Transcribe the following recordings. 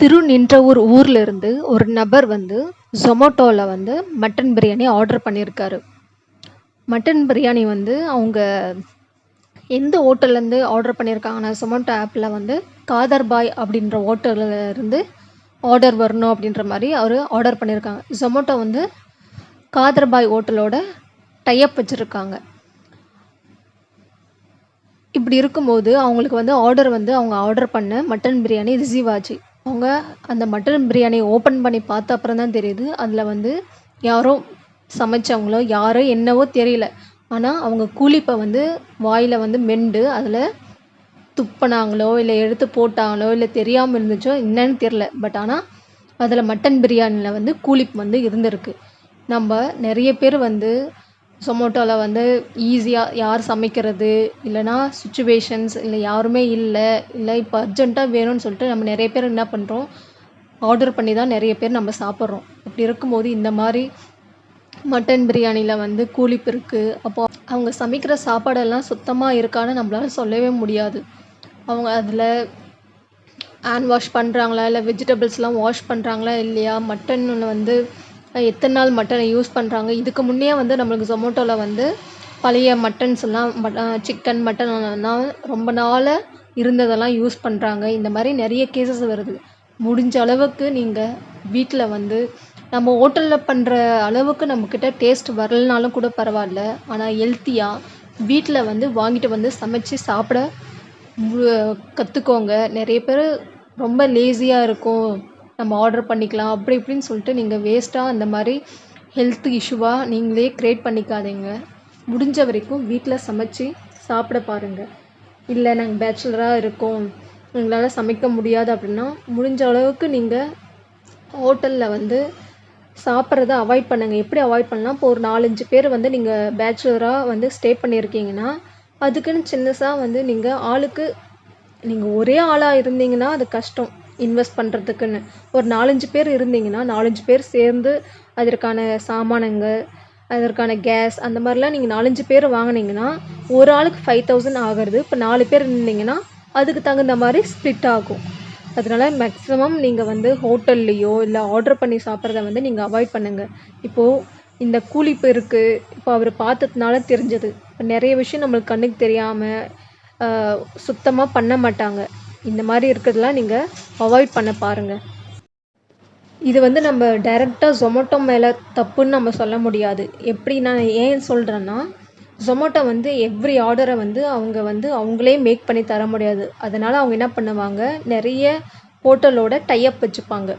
திருநின்றவூர் ஊரில் இருந்து ஒரு நபர் வந்து ஜொமேட்டோவில் வந்து மட்டன் பிரியாணி ஆர்டர் பண்ணியிருக்காரு மட்டன் பிரியாணி வந்து அவங்க எந்த ஹோட்டல்லேருந்து ஆர்டர் பண்ணியிருக்காங்கன்னா ஜொமோட்டோ ஆப்பில் வந்து காதர் பாய் அப்படின்ற ஹோட்டலில் இருந்து ஆர்டர் வரணும் அப்படின்ற மாதிரி அவர் ஆர்டர் பண்ணியிருக்காங்க ஜொமோட்டோ வந்து காதர் பாய் ஹோட்டலோட டைப் வச்சுருக்காங்க. இப்படி இருக்கும்போது அவங்களுக்கு வந்து ஆர்டர் வந்து அவங்க ஆர்டர் பண்ண மட்டன் பிரியாணி ரிசீவ் ஆச்சு. அவங்க அந்த மட்டன் பிரியாணி ஓப்பன் பண்ணி பார்த்த அப்புறம் தான் தெரியுது. அதில் வந்து யாரோ சமைச்சவங்களோ யாரோ என்னவோ தெரியல. ஆனால் அவங்க கூலிப்பை வந்து வாயில் வந்து மெண்டு அதில் துப்பினாங்களோ இல்லை எடுத்து போட்டாங்களோ இல்லை தெரியாமல் இருந்துச்சோ என்னன்னு தெரில பட் ஆனால் அதில் மட்டன் பிரியாணியில் வந்து கூலிப் வந்து இருந்திருக்கு. நம்ம நிறைய பேர் வந்து சொமோட்டோவில் வந்து ஈஸியாக யார் சமைக்கிறது? இல்லைனா சுச்சுவேஷன்ஸ் இல்லை யாருமே இல்லை. இல்லை இப்போ அர்ஜென்ட்டாக வேணும்னு சொல்லிட்டு நம்ம நிறைய பேர் என்ன பண்ணுறோம் ஆர்டர் பண்ணி தான் நிறைய பேர் நம்ம சாப்பிட்றோம். அப்படி இருக்கும்போது இந்த மாதிரி மட்டன் பிரியாணியில் வந்து கூலிப்பு இருக்குது அப்போ அவங்க சமைக்கிற சாப்பாடெல்லாம் சுத்தமாக இருக்கான்னு நம்மளால சொல்லவே முடியாது. அவங்க அதில் ஹேண்ட் வாஷ் பண்ணுறாங்களா இல்லை வெஜிடபிள்ஸ்லாம் வாஷ் பண்ணுறாங்களா இல்லையா? மட்டன் வந்து எத்தனை நாள் மட்டனை யூஸ் பண்ணுறாங்க இதுக்கு முன்னே வந்து நம்மளுக்கு ஜொமேட்டோவில் வந்து பழைய மட்டன்ஸ் எல்லாம் சிக்கன் மட்டன் எல்லாம் ரொம்ப நாளாக இருந்ததெல்லாம் யூஸ் பண்ணுறாங்க இந்த மாதிரி நிறைய கேசஸ் வருது. முடிஞ்ச அளவுக்கு நீங்கள் வீட்டில் வந்து நம்ம ஹோட்டலில் பண்ணுற அளவுக்கு நம்மக்கிட்ட டேஸ்ட் வரலனாலும் கூட பரவாயில்ல. ஆனால் ஹெல்த்தியாக வீட்டில் வந்து வாங்கிட்டு வந்து சமைச்சு சாப்பிட கற்றுக்கோங்க நிறைய பேர் ரொம்ப லேசியாக இருக்கும். நம்ம ஆர்டர் பண்ணிக்கலாம் அப்படி இப்படின்னு சொல்லிட்டு நீங்கள் வேஸ்ட்டாக அந்த மாதிரி ஹெல்த் இஷ்யூவாக நீங்களே க்ரியேட் பண்ணிக்காதீங்க. முடிஞ்ச வரைக்கும் வீட்டில் சமைச்சு சாப்பிட பாருங்கள் இல்லை நாங்கள் பேச்சுலராக இருக்கோம். எங்களால் சமைக்க முடியாது அப்படின்னா முடிஞ்ச அளவுக்கு நீங்கள் ஹோட்டலில் வந்து சாப்பிட்றத அவாய்ட் பண்ணுங்கள் எப்படி அவாய்ட் பண்ணலாம்? இப்போ ஒரு நாலஞ்சு பேர் வந்து நீங்கள் பேச்சுலராக வந்து ஸ்டே பண்ணியிருக்கீங்கன்னா அதுக்குன்னு சின்னதாக வந்து நீங்கள் ஆளுக்கு நீங்கள் ஒரே ஆளாக இருந்தீங்கன்னா அது கஷ்டம். இன்வெஸ்ட் பண்ணுறதுக்குன்னு ஒரு நாலஞ்சு பேர் இருந்தீங்கன்னா நாலஞ்சு பேர் சேர்ந்து அதற்கான சாமானங்கள் அதற்கான கேஸ் அந்த மாதிரிலாம் நீங்கள் நாலஞ்சு பேர் வாங்கினீங்கன்னா ஒரு ஆளுக்கு ஃபைவ் தௌசண்ட் ஆகிறது. இப்போ நாலு பேர் இருந்தீங்கன்னா அதுக்கு தகுந்த மாதிரி ஸ்ப்ளிட் ஆகும். அதனால மேக்ஸிமம் நீங்கள் வந்து ஹோட்டல்லையோ இல்லை ஆர்டர் பண்ணி சாப்பிட்றத வந்து நீங்கள் அவாய்ட் பண்ணுங்கள் இப்போது இந்த கூலிப்பு இருக்குது இப்போ அவர் பார்த்ததுனால தெரிஞ்சது. இப்போ நிறைய விஷயம் நம்மளுக்கு கண்ணுக்கு தெரியாமல் சுத்தமாக பண்ண மாட்டாங்க. இந்த மாதிரி இருக்கிறதெல்லாம் நீங்கள் அவாய்ட் பண்ண பாருங்கள் இது வந்து நம்ம டைரெக்டாக ஜொமேட்டோ மேலே தப்புன்னு நம்ம சொல்ல முடியாது. எப்படி நான் ஏன் சொல்கிறேன்னா ஜொமேட்டோ வந்து எவ்ரி ஆர்டரை வந்து அவங்க வந்து அவங்களே மேக் பண்ணி தர முடியாது. அதனால் அவங்க என்ன பண்ணுவாங்க நிறைய ஹோட்டலோட டைப் வச்சுப்பாங்க.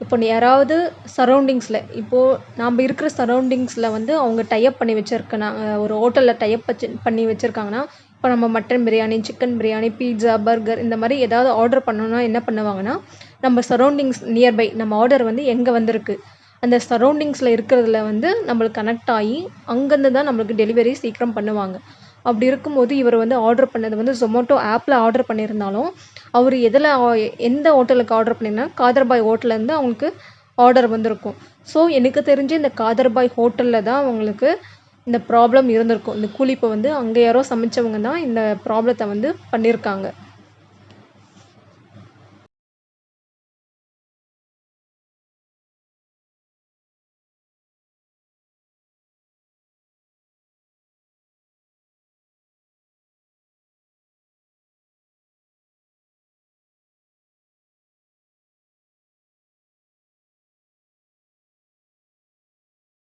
இப்போ யாராவது சரௌண்டிங்ஸில் இப்போது நாம் இருக்கிற சரௌண்டிங்ஸில் வந்து அவங்க டைப் பண்ணி வச்சுருக்கனா ஒரு ஹோட்டலில் டைப் வச்சு பண்ணி வச்சுருக்காங்கன்னா இப்போ நம்ம mutton biryani chicken biryani pizza burger இந்த மாதிரி ஏதாவது ஆர்டர் பண்ணணும்னா என்ன பண்ணுவாங்கன்னா நம்ம சரௌண்டிங்ஸ் நியர்பை நம்ம ஆர்டர் வந்து எங்கே வந்திருக்கு? அந்த சரௌண்டிங்ஸில் இருக்கிறதுல வந்து நம்மளுக்கு கனெக்ட் ஆகி அங்கேருந்து தான் நம்மளுக்கு டெலிவரி சீக்கிரம் பண்ணுவாங்க. அப்படி இருக்கும்போது இவர் வந்து ஆர்டர் பண்ணது வந்து ஜொமேட்டோ ஆப்பில் ஆர்டர் பண்ணியிருந்தாலும் அவர் எதில் எந்த ஹோட்டலுக்கு ஆர்டர் பண்ணியிருந்தா காதர்பாய் ஹோட்டல்லேருந்து அவங்களுக்கு ஆர்டர் வந்திருக்கும். ஸோ எனக்கு தெரிஞ்சு இந்த காதர்பாய் ஹோட்டலில் தான் அவங்களுக்கு இந்த ப்ராப்ளம் இருந்திருக்கும். இந்த கூலிப்பை வந்து அங்கே யாரோ சமைச்சவங்க தான் இந்த ப்ராப்ளத்தை வந்து பண்ணியிருக்காங்க